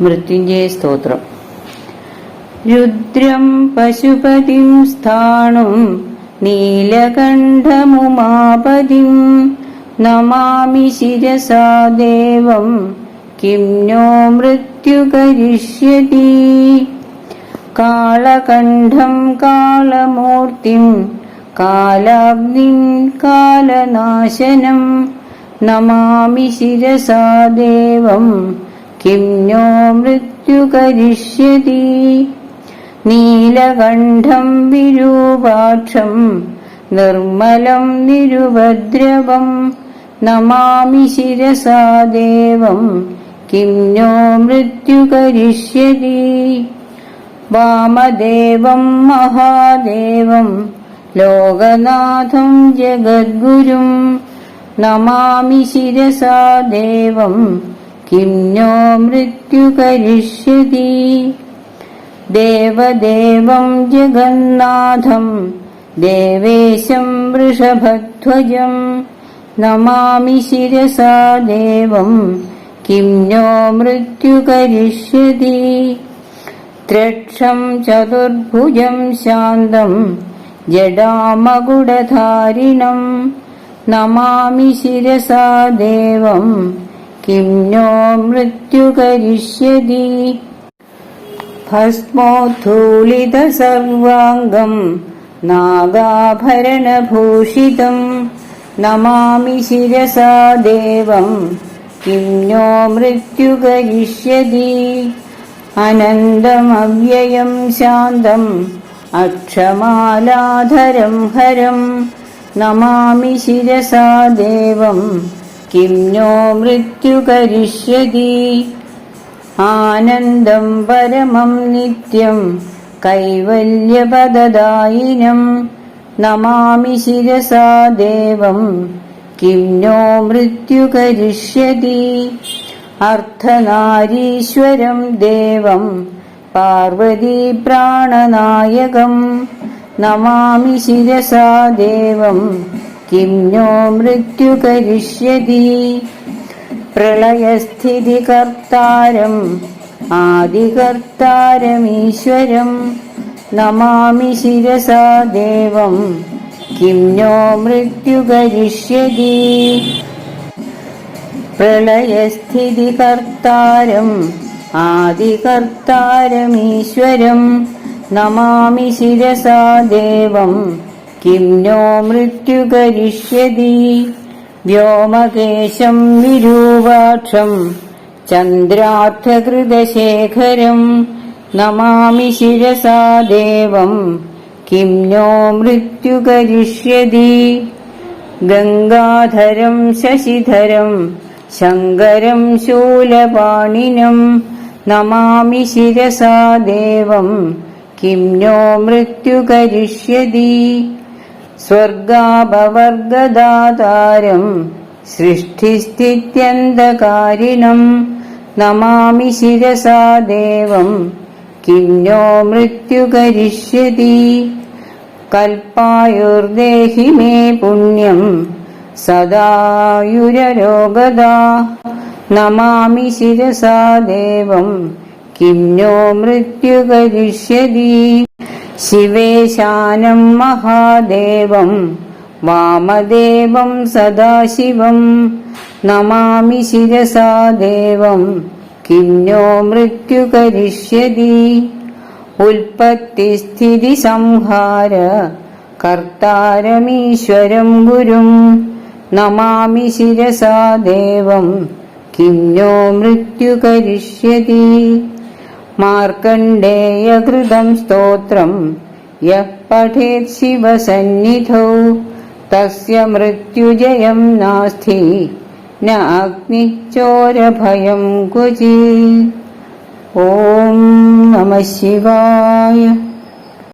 മൃത്യുഞ്ജയ സ്തോത്രം. രുദ്രം പശുപതിം സ്ഥാണും നീലകണ്ഠമുമാപതിം നമാമി ശിരസാ ദേവം കിം മൃത്യു മൃത്യുകരിഷ്യതി കാളകണ്ഠം കാളമൂർത്തിം കാലാഗ്നിം കാലനാശനം നമാമി ശിരസാ ദേവം കിം नो മൃത്യുകരിഷ്യതി നീലകണ്ഠം വിരൂപാക്ഷം നിർമ്മലം നിരുപദ്രവം. നമാമി ശിരസാ ദേവം കിം नो മൃത്യുകരിഷ്യതി വാമദേവം മഹാദേവം ലോകനാഥം ജഗദ്ഗുരും. നമാമി ശിരസാ ദേവം കിം नो മൃത്യുകരിഷ്യതി ദേവദേവം ജഗന്നാഥം ദേവേശം വൃഷഭധ്വജം നമാമി ശിരസാ ദേവം കിം नो മൃത്യുകരിഷ്യതി ത്രക്ഷം ചതുർഭുജം ശാന്തം ജഡാമകുടധാരിണം നമാമി ശിരസാ ദേവം किं नो मृत्युकरिष्यदि भस्मोत्थूलितसर्वाङ्गं नागाभरणभूषितम् नमामि शिरसा देवम् किं नो मृत्युकरिष्यति? अनन्दमव्ययं शान्तम् अक्षमालाधरं हरं नमामि शिरसा देवम्। കിം नो മൃത്യുകരിഷ്യതി ആനന്ദം പരമം നിത്യം കൈവല്യപദദായിനം നമാമി ശിരസാ ദേവം കിം नो മൃത്യുകരിഷ്യതി അർത്ഥനാരീശ്വരം ദേവം പാർവതി പ്രാണനായകം നമാമി ശിരസാ ദേവം കിം नो മൃത്യുകരിഷ്യതി പ്രളയസ്ഥിതികർത്താരം ആദികർത്താരമീശ്വരം നമാമി ശിരസാ ദേവം കിം नो മൃത്യുകരിഷ്യതി പ്രളയസ്ഥിതികർത്താരം ആദികർത്താരമീശ്വരം നമാമി ശിരസാ ദേവം കിം नो മൃത്യുകരിഷ്യതി വ്യോമകേശം വിരൂപാക്ഷം ചന്ദ്രാർത്ഥകൃതശേഖരം നമാമി ശിരസാ ദേവം കിം नो മൃത്യുകരിഷ്യതി ഗംഗാധരം ശശിധരം ശങ്കരം ശൂലപാണിനം നമാമി ശിരസാ ദേവം കിം नो മൃത്യുകരിഷ്യതി സ്വർഗാപവർഗദാതാരം സൃഷ്ടിസ്ഥിത്യന്തകാരിണം നമാമി ശിരസാ ദേവം. കിം नो മൃത്യുകരിഷ്യതി. കൽപ്പായുർദേഹി മേ പുണ്യം. സദായുരരോഗദാ. നമാമി ശിരസാ ദേവം. കിം नो മൃത്യുകരിഷ്യതി. ശിവേശാനം മഹാദേവം വാമദേവം സദാശിവം. നമാമി ശിരസാ ദേവം കിം नो മൃത്യുകരിഷ്യതി ഉൽപ്പത്തിസ്ഥിതി സംഹാര കർത്താരമീശ്വരം ഗുരും. നമാമി ശിരസാ ദേവം കിം नो മൃത്യുകരിഷ്യതി മാർക്കണ്ഡേയകൃതം സ്തോത്രം യഃ ശിവസന്നിധോ തസ്യ മൃത്യുജയം നാസ്തി ന അഗ്നിച്ചോരഭയം ക്വചിത് ഓം നമ ശിവായ